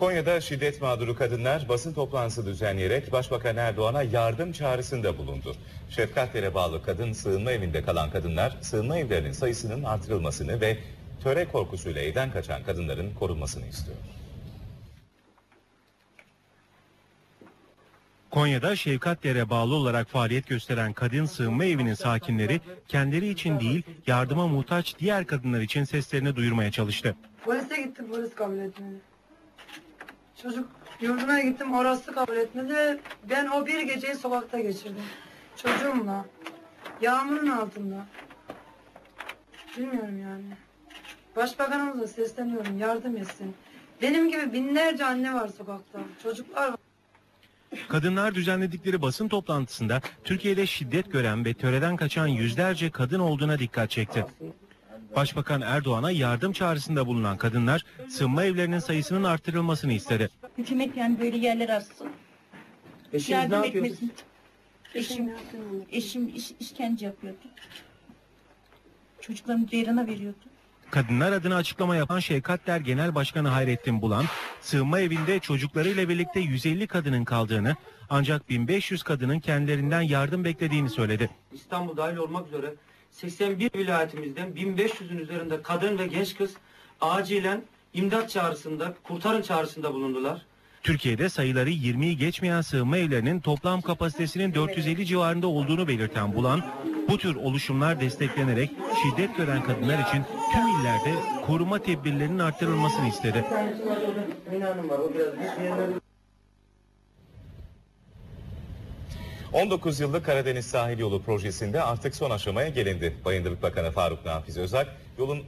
Konya'da şiddet mağduru kadınlar basın toplantısı düzenleyerek Başbakan Erdoğan'a yardım çağrısında bulundu. Şefkatlere bağlı kadın sığınma evinde kalan kadınlar sığınma evlerinin sayısının artırılmasını ve töre korkusuyla evden kaçan kadınların korunmasını istiyor. Konya'da Şefkatlere bağlı olarak faaliyet gösteren kadın sığınma evinin sakinleri kendileri için değil yardıma muhtaç diğer kadınlar için seslerini duyurmaya çalıştı. Polise gittim polis kabul etmedi. Çocuk yurduna gittim orası kabul etmedi. Ben o bir geceyi sokakta geçirdim. Çocuğumla. Yağmurun altında. Bilmiyorum yani. Başbakanımıza sesleniyorum yardım etsin. Benim gibi binlerce anne var sokakta. Çocuklar var. Kadınlar düzenledikleri basın toplantısında Türkiye'de şiddet gören ve töreden kaçan yüzlerce kadın olduğuna dikkat çekti. Başbakan Erdoğan'a yardım çağrısında bulunan kadınlar sığınma evlerinin sayısının artırılmasını istedi. Hükümet yani böyle yerler açsın. Eşiniz Yardım ne yapıyordu? etmesin. Eşim, eşim iş, işkence yapıyordu. Çocuklarımı Ceyran'a veriyordu. Kadınlar adına açıklama yapan Şefkatler Genel Başkanı Hayrettin Bulan, sığınma evinde çocuklarıyla birlikte 150 kadının kaldığını ancak 1500 kadının kendilerinden yardım beklediğini söyledi. İstanbul dahil olmak üzere 81 vilayetimizden 1500'ün üzerinde kadın ve genç kız acilen imdat çağrısında, kurtarın çağrısında bulundular. Türkiye'de sayıları 20'yi geçmeyen sığınma evlerinin toplam kapasitesinin 450 civarında olduğunu belirten Bulan, bu tür oluşumlar desteklenerek şiddet gören kadınlar için tüm illerde koruma tedbirlerinin arttırılmasını istedi. 19 yıllık Karadeniz Sahil Yolu projesinde artık son aşamaya gelindi. Bayındırlık Bakanı Faruk Nafiz Özak, yolun